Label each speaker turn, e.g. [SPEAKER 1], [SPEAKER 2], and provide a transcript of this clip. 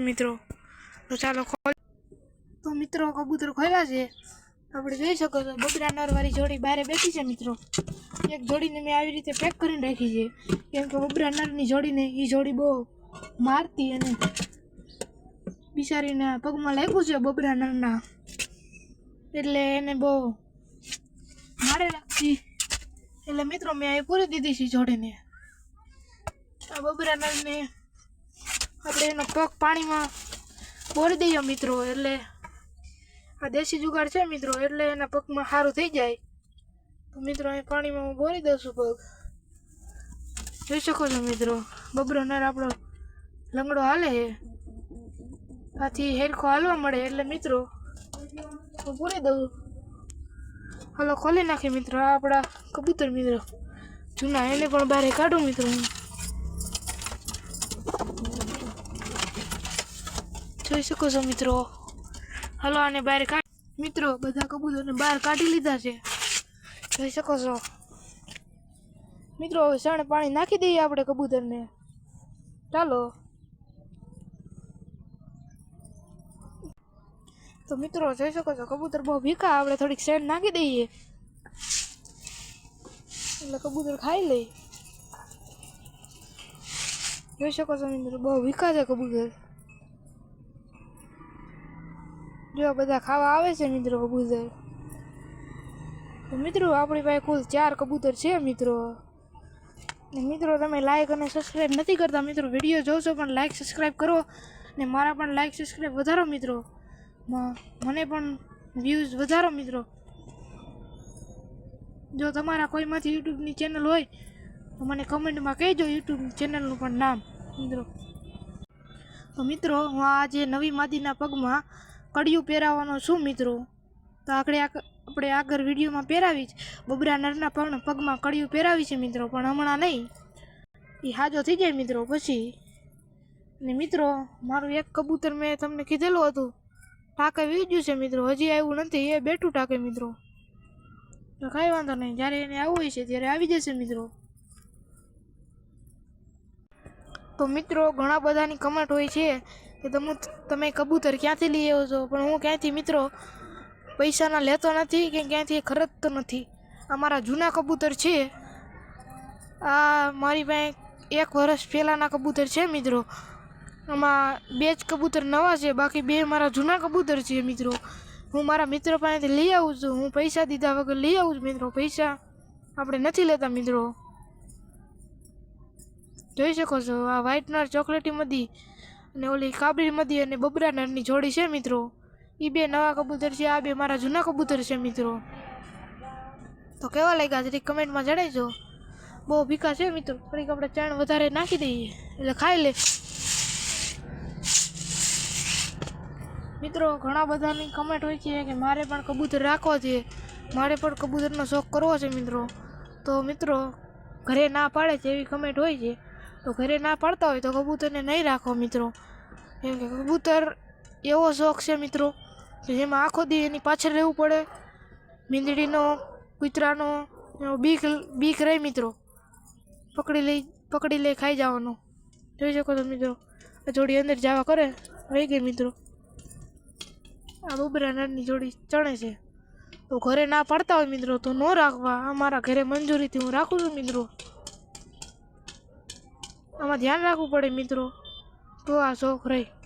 [SPEAKER 1] મિત્રો. તો ચાલો ખોલ. તો મિત્રો, કબૂતર ખોલ્યા છે. આપણે જોઈ શકો છો, બબરા નરવાળી જોડી બહાર બેઠી છે મિત્રો. એક જોડીને મેં આવી રીતે પેક કરીને રાખી છે. કેમ કે બબરા નરની જોડીને એ જોડી બહુ મારતી અને બિચારીના પગમાં લાગ્યું છે બબરા નરના. એટલે એને બહુ મારે રાખતી એટલે મિત્રો, મેં અહીં પૂરી દીધી છે જોડીને. આ બબરા નરને આપણે એનો પગ પાણીમાં બોરી દઈએ મિત્રો, એટલે આ દેશી જુગાડ છે મિત્રો, એટલે એના પગમાં સારું થઈ જાય. તો મિત્રો, અહીં પાણીમાં હું બોરી દઉં છું પગ. જોઈ શકો છો મિત્રો, બબરો નર આપણો લંગડો હાલે છે. આથી હેરખો હાલવા મળે, એટલે મિત્રો, હું પૂરી દઉં. હાલો, ખોલી નાખીએ મિત્રો આપણા કબૂતર મિત્રો. જૂના, એને પણ બહાર કાઢું મિત્રો જોઈ શકો છો મિત્રો? હલો, આને બહાર કાઢ મિત્રો, બધા કબૂતરને બહાર કાઢી લીધા છે. જોઈ શકો છો? મિત્રો, હવે શણ પાણી નાખી દઈએ આપણે કબૂતરને. ચાલો. તો મિત્રો, જોઈ શકો છો, કબૂતર બહુ ભીખા, આપણે થોડીક શેણ નાખી દઈએ. એટલે કબૂતર ખાઈ લે. જોઈ શકો છો, મિત્રો, બહુ ભીખા છે કબૂતર. જો બધા ખાવા આવે છે મિત્રો કબૂતર. તો મિત્રો, આપણી પાસે કુલ ચાર કબૂતર છે મિત્રો. મિત્રો, તમે લાઈક અને સબસ્ક્રાઈબ નથી કરતા મિત્રો વીડિયો જોશો પણ લાઈક સબસ્ક્રાઈબ કરો. ને મારા પણ લાઈક સબસ્ક્રાઈબ વધારો મિત્રો. મને પણ વ્યૂઝ વધારો મિત્રો. જો તમારા કોઈમાંથી યુટ્યુબની ચેનલ હોય, તો મને કમેન્ટમાં કહેજો યુટ્યુબ ચેનલનું પણ નામ, મિત્રો. તો મિત્રો, હું આજે નવી માદીના પગમાં કડિયું પહેરાવવાનો છું મિત્રો? તો આપણે આપણે આગળ વિડીયોમાં પહેરાવી જ બબરા નરના પણ પગમાં કડિયું પહેરાવી છે મિત્રો, પણ હમણાં નહીં. એ હાજો થઈ જાય મિત્રો, પછી. ને મિત્રો, મારું એક કબૂતર મેં તમને કીધેલું હતું. ટાંકે વીજ્યું છે મિત્રો, હજી આવ્યું નથી, એ બેઠું ટાંકે મિત્રો. તો કાંઈ વાંધો નહીં, જ્યારે એને આવવું હોય છે ત્યારે આવી જશે મિત્રો. તો મિત્રો, ઘણા બધાની કમેન્ટ હોય છે કે તમે તમે કબૂતર ક્યાંથી લઈ આવો છો? પણ હું ક્યાંથી મિત્રો પૈસાના લેતો નથી કે ક્યાંથી ખરીદતો નથી? અમારા જૂના કબૂતર છે. આ મારી પાસે એક વર્ષ પહેલાંના કબૂતર છે મિત્રો. આમાં બે જ કબૂતર નવા છે, બાકી બે મારા જૂના કબૂતર છે મિત્રો. હું મારા મિત્રો પાસેથી લઈ આવું છું. હું પૈસા દીધા વગર લઈ આવું છું મિત્રો. પૈસા આપણે નથી લેતા મિત્રો. જોઈ શકો છો, આ વ્હાઇટનર ચોકલેટી મધી અને ઓલી કાબરી મધી અને બબરા નરની જોડી છે મિત્રો. એ બે નવા કબૂતર છે, આ બે મારા જૂના કબૂતર છે મિત્રો. તો કેવા લાગ્યા જરીક કમેન્ટમાં જણાવજો. બહુ ભીખા છે મિત્રો. થોડીક આપણે ચણ વધારે નાખી દઈએ. એટલે ખાઈ લે. મિત્રો, ઘણા બધાની કમેન્ટ હોય છે કે મારે પણ કબૂતર રાખવો છે. મારે પણ કબૂતરનો શોખ કરવો છે મિત્રો. તો મિત્રો, ઘરે ના પાડે છે એવી કમેન્ટ હોય છે. તો ઘરે ના પાડતા હોય તો કબૂતરને નહીં રાખો મિત્રો. કેમ કે કબૂતર એવો શોખ છે મિત્રો કે જેમાં આખો દી એની પાછળ રહેવું પડે. મીંદડીનો, કૂતરાનો, એવો બીક બીક રહે મિત્રો. પકડી લઈ પકડી લઈ ખાઈ જવાનો. જોઈ શકો છો મિત્રો, આ જોડી અંદર જવા કરે રહી ગઈ મિત્રો. આ બબરા નાની જોડી ચણે છે. તો ઘરે ના પાડતા હોય મિત્રો, તો ન રાખવા. આ મારા ઘરે મંજૂરીથી હું રાખું છું મિત્રો. આમાં ધ્યાન રાખવું પડે મિત્રો. તો આ રહે.